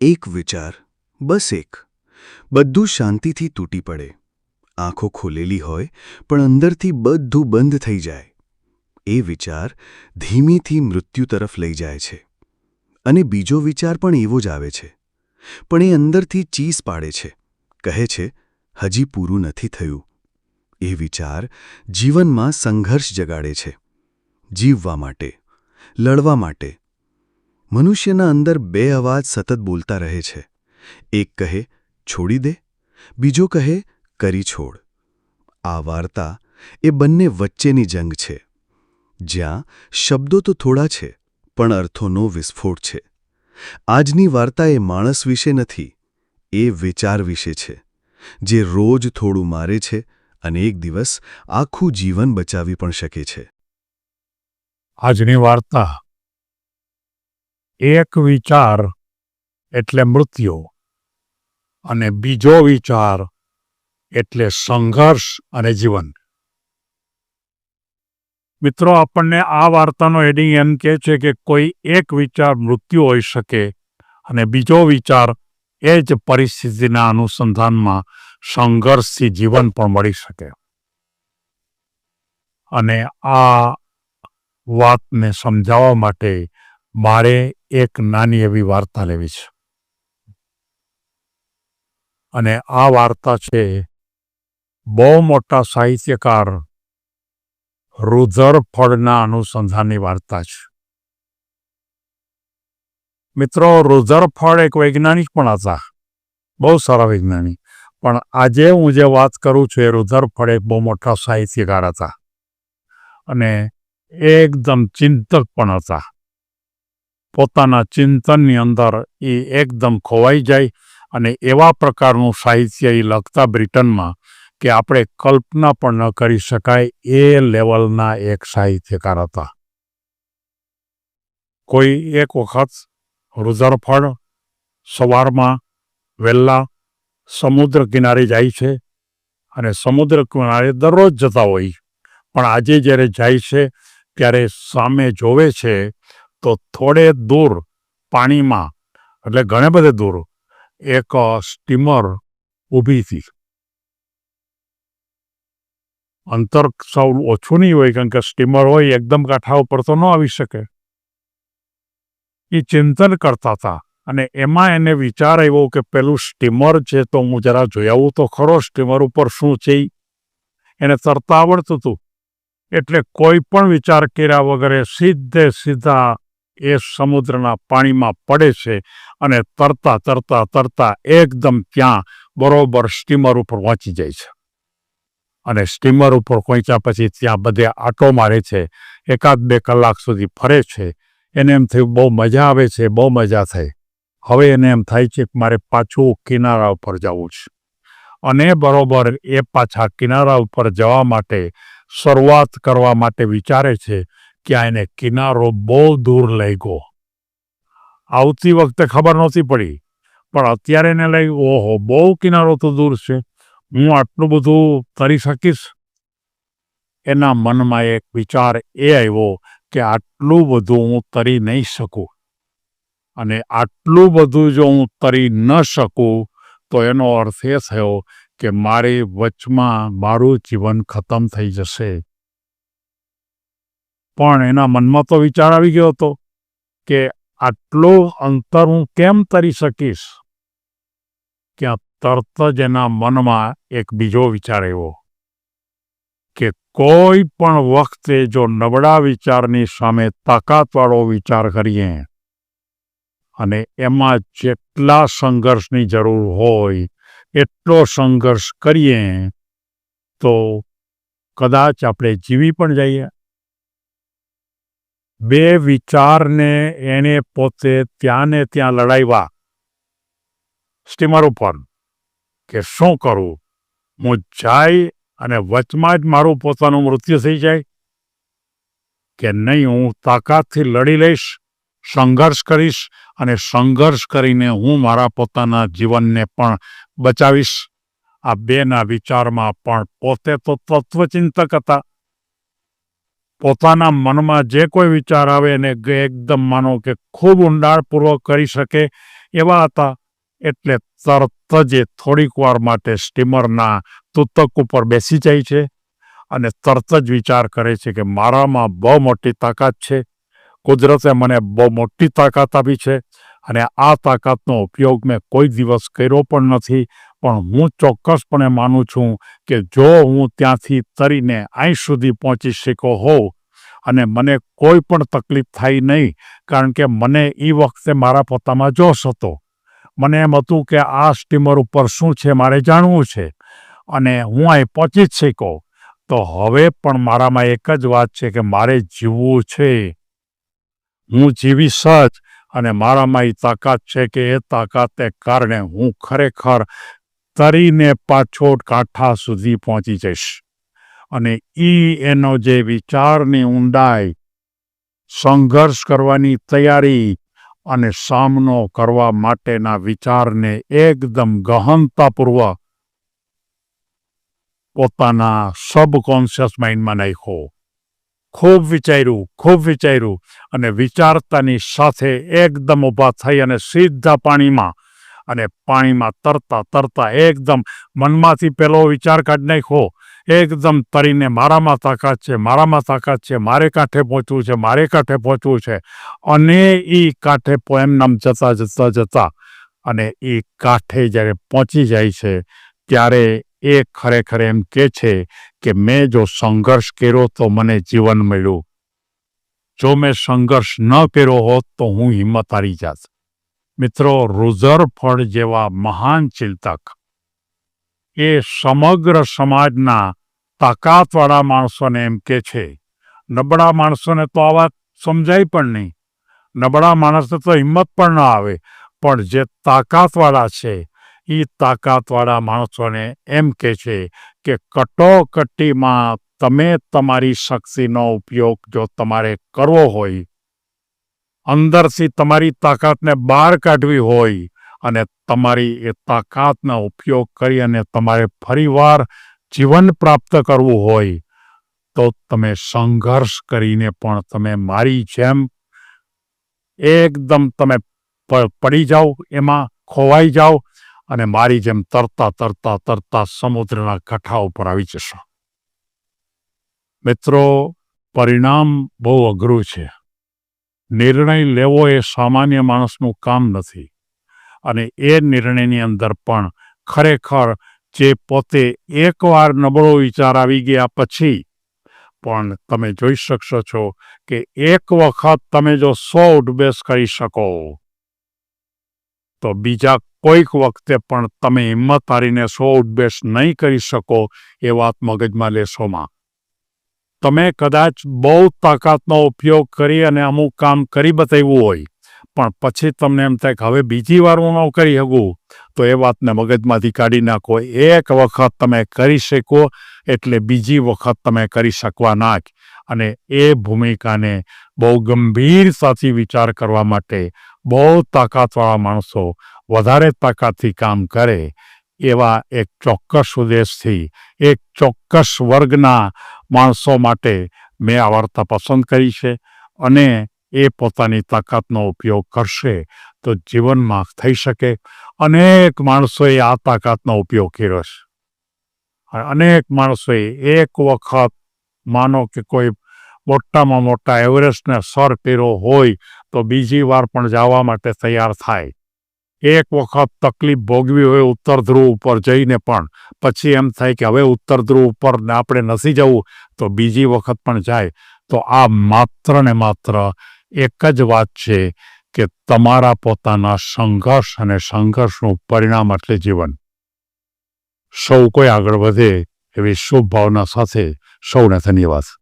એક વિચાર, બસ એક. બધું શાંતિથી તૂટી પડે. આંખો ખોલેલી હોય, પણ અંદરથી બધું બંધ થઈ જાય. એ વિચાર ધીમીથી મૃત્યુ તરફ લઈ જાય છે. અને બીજો વિચાર પણ એવો જ આવે છે. પણ એ અંદરથી ચીસ પાડે છે. કહે છે, હજી પૂરું નથી થયું. એ વિચાર જીવનમાં સંઘર્ષ જગાડે છે. જીવવા માટે, લડવા માટે મનુષ્યના અંદર બે અવાજ સતત બોલતા રહે છે. એક કહે, છોડી દે. બીજો કહે, કરી છોડ. આ વાર્તા એ બંને વચ્ચેની જંગ છે. જ્યાં શબ્દો તો થોડા છે, પણ અર્થોનો વિસ્ફોટ છે. આજની વાર્તા એ માણસ વિશે નથી, એ વિચાર વિશે છે, જે રોજ થોડું મારે છે અને એક દિવસ આખું જીવન બચાવી પણ શકે છે. આજની વાર્તા એક વિચાર એટલે મૃત્યુ અને બીજો વિચાર એટલે સંઘર્ષ અને જીવન. મિત્રો, આપણને આ વાર્તાનો એડિંગ એમ કહે છે કે કોઈ એક વિચાર મૃત્યુ હોઈ શકે અને બીજો વિચાર એ જ પરિસ્થિતિના અનુસંધાનમાં સંઘર્ષથી જીવન પણ મળી શકે. અને આ વાતને સમજાવવા માટે મારે એક નાની એવી વાર્તા લેવી છે. અને આ વાર્તા છે, બહુ મોટા સાહિત્યકાર રુધરફળના અનુસંધાનની વાર્તા છે. મિત્રો રુધરફળ એક વૈજ્ઞાનિક પણ હતા. બહુ સારા વૈજ્ઞાનિક. પણ આજે હું જે વાત કરું છું, એ રુધરફળ એક બહુ મોટા સાહિત્યકાર હતા. અને એકદમ ચિંતક પણ હતા. પોતાના ચિંતનની અંદર એ એકદમ ખોવાઈ જાય અને એવા પ્રકારનું સાહિત્ય એ લખતા બ્રિટનમાં કે આપણે કલ્પના પણ ન કરી શકાય એ લેવલના એક સાહિત્યકાર હતા. કોઈ એક વખત રુઝરફળ સવારમાં વહેલા સમુદ્ર કિનારે જાય છે અને સમુદ્ર કિનારે દરરોજ જતા હોય, પણ આજે જ્યારે જાય છે ત્યારે સામે જોવે છે તો થોડે દૂર પાણીમાં, એટલે ઘણે બધે દૂર, એક સ્ટીમર ઊભી હતી. અંતર સૌ ઓછું નહીં હોય, કારણ કે સ્ટીમર હોય, એકદમ કાંઠા ઉપર તો ન આવી શકે. એ ચિંતન કરતા હતા, અને એમાં એને વિચાર આવ્યો કે પેલું સ્ટીમર છે તો હું જરા જોઈ આવું તો ખરો, સ્ટીમર ઉપર શું છે એને તરતા આવડતું હતું. એટલે કોઈ પણ વિચાર કર્યા વગરે સીધે સીધા એ સમુદ્રના પાણીમાં પડે છે અને તરતા તરતા તરતા એકદમ ત્યાં બરોબર સ્ટીમર ઉપર પહોંચી જાય છે. અને સ્ટીમર ઉપર પહોંચ્યા પછી ત્યાં બધે આટો મારે છે, એકાદ બે કલાક સુધી ફરે છે. એને એમ થયું, બહુ મજા આવે છે, બહુ મજા થઈ હવે એને એમ થાય છે કે મારે પાછું કિનારા ઉપર જવું છે. અને બરોબર એ પાછા કિનારા ઉપર જવા માટે શરૂઆત કરવા માટે વિચારે છે કે એને કિનારો બહુ દૂર લઈ ગયો. આવતી વખતે ખબર નહોતી પડી, પણ અત્યારે એને લઈ, ઓહો, બહુ કિનારો તો દૂર છે. હું આટલું બધું તરી શકીશ? એના મનમાં એક વિચાર એ આવ્યો કે આટલું બધું હું તરી નહીં શકું. અને આટલું બધું જો હું તરી ન શકું, તો એનો અર્થ એ થયો કે મારી વચમાં મારું જીવન ખતમ થઈ જશે. પણ એના મનમાં તો વિચાર આવી ગયો હતો કે આટલું અંતર હું કેમ તરી શકીશ? ક્યાં તરત જ એના મનમાં એક બીજો વિચાર એવો કે કોઈ પણ વખતે જો નબળા વિચારની સામે તાકાતવાળો વિચાર કરીએ અને એમાં જેટલા સંઘર્ષની જરૂર હોય, એટલો સંઘર્ષ કરીએ તો કદાચ આપણે જીવી પણ જઈએ. બે વિચારને એને પોતે ત્યાં ને ત્યાં લડાવ્યા. સ્ટીમર ઉપર કે શું કરું? હું જાય અને વચમાં જ મારું પોતાનું મૃત્યુ થઈ જાય? કે નહીં, હું તાકાતથી લડી લઈશ, સંઘર્ષ કરીશ અને સંઘર્ષ કરીને હું મારા પોતાના જીવનને પણ બચાવીશ? આ બેના વિચારમાં પણ પોતે તો તત્વચિંતક હતા. પોતાના મનમાં જે કોઈ વિચાર આવે એને એકદમ માનો કે ખૂબ ઊંડાણપૂર્વક કરી શકે એવા હતા. એટલે તરત જ એ થોડીક વાર માટે સ્ટીમરના તૂતક ઉપર બેસી જાય છે અને તરત જ વિચાર કરે છે કે મારામાં બહુ મોટી તાકાત છે. કુદરતે મને બહુ મોટી તાકાત આપી છે. અને આ તાકાતનો ઉપયોગ મેં કોઈ દિવસ કર્યો પણ નથી, પણ હું ચોક્કસપણે માનું છું કે જો હું ત્યાંથી તરીને અહીં સુધી પહોંચી શક્યો હોઉં અને મને કોઈ પણ તકલીફ થાય નહીં, કારણ કે મને એ વખતે મારા પોતામાં જોશ હતો. મને એમ હતું કે આ સ્ટીમર ઉપર શું છે મારે જાણવું છે અને હું અહીં પહોંચી જ શક્યો. તો હવે પણ મારામાં એક જ વાત છે કે મારે જીવવું છે. હું જીવી જ અને મારામાં એ તાકાત છે કે એ તાકાતને કારણે હું ખરેખર તરીને પાછો કાંઠા સુધી પહોંચી જઈશ. અને ઈ એનો જે વિચારની ઊંડાઈ, સંઘર્ષ કરવાની તૈયારી અને સામનો કરવા માટેના વિચારને એકદમ ગહનતાપૂર્વક પોતાના સબકોન્શિયસ માઇન્ડમાં નાખ્યો. ખૂબ વિચાર્યું ખૂબ વિચાર્યું અને વિચારતાની સાથે એકદમ ઊભા થઈ અને સીધા પાણીમાં અને પાણીમાં તરતા તરતા એકદમ મનમાંથી પેલો વિચાર કાઢી નાખ્યો. એકદમ તરીને મારામાં તાકાત છે મારામાં તાકાત છે, મારે કાંઠે પહોંચવું છે, મારે કાંઠે પહોંચવું છે. અને એ કાંઠે એમનામ જતા જતા જતા અને એ કાંઠે જ્યારે પહોંચી જાય છે, ત્યારે એ ખરેખર એમ કે છે કે મેં જો સંઘર્ષ કર્યો તો મને જીવન મળ્યું. જો મેં સંઘર્ષ ન કર્યો હોત તો હું હિંમત હારી જાત. મિત્રો રુઝરફર્ડ જેવા મહાન ચિંતક. એ સમગ્ર સમાજના તાકાતવાળા માણસોને એમ કે છે. નબળા માણસોને તો આ વાત સમજાય પણ નહીં. નબળા માણસને તો હિંમત પણ ન આવે. પણ જે તાકાતવાળા છે એ તાકાતવાળા માણસોને એમ કે છે કે કટોકટીમાં તમે તમારી શક્તિનો ઉપયોગ જો તમારે કરવો હોય, અંદરથી તમારી તાકાતને બહાર કાઢવી હોય અને તમારી એ તાકાતનો ઉપયોગ કરી અને તમારે ફરીવાર જીવન પ્રાપ્ત કરવું હોય, તો તમે સંઘર્ષ કરીને પણ તમે મારી જેમ એકદમ તમે પડી જાઓ, એમાં ખોવાઈ જાઓ અને મારી જેમ તરતા તરતા તરતા સમુદ્રના કાંઠા ઉપર આવી જશો. મિત્રો, પરિણામ બહુ અઘરું છે. નિર્ણય લેવો એ સામાન્ય માણસનું કામ નથી. અને એ નિર્ણયની અંદર પણ ખરેખર જે પોતે એકવાર નબળો વિચાર આવી ગયા પછી, પણ તમે જોઈ શકશો છો કે એક વખત તમે જો સો ઉઠબેસ કરી શકો, તો બીજા કોઈક વખતે પણ તમે હિંમત હારીને સો ઉઠબેસ નહીં કરી શકો એ વાત મગજમાં લેશોમાં તમે કદાચ બહુ તાકાતનો ઉપયોગ કરી અને અમુક કામ કરી બતાવ્યું હોય. પણ પછી તમને એમ થાય કે હવે બીજી વાર હું ન કરી શકું? તો એ વાતને મગજમાંથી કાઢી નાખો. એક વખત તમે કરી શકો, એટલે બીજી વખત તમે કરી શકવાના જ અને એ ભૂમિકાને બહુ ગંભીરતાથી વિચાર કરવા માટે બહુ તાકાતવાળા માણસો વધારે તાકાતથી કામ કરે એવા એક ચોક્કસ ઉદ્દેશથી, એક ચોક્કસ વર્ગના માણસો માટે મેં આ વાર્તા પસંદ કરી છે. અને એ પોતાની તાકાતનો ઉપયોગ કરશે તો જીવનમાં થઈ શકે. અનેક માણસોએ આ તાકાતનો ઉપયોગ કર્યો છે. અનેક માણસોએ એક વખત માનો કે કોઈ મોટામાં મોટા એવરેસ્ટને સર કર્યો હોય તો બીજી વાર પણ જવા માટે તૈયાર થાય. એક વખત તકલીફ ભોગવી હોય ઉત્તર ધ્રુવ ઉપર જઈને પણ, પછી એમ થાય કે હવે ઉત્તર ધ્રુવ ઉપર આપણે નથી જવું, તો બીજી વખત પણ જાય. તો આ માત્ર ને માત્ર એક જ વાત છે કે તમારા પોતાના સંઘર્ષ અને સંઘર્ષનું પરિણામ એટલે જીવન. સૌ કોઈ આગળ વધે એવી શુભ ભાવના સાથે સૌને ધન્યવાદ.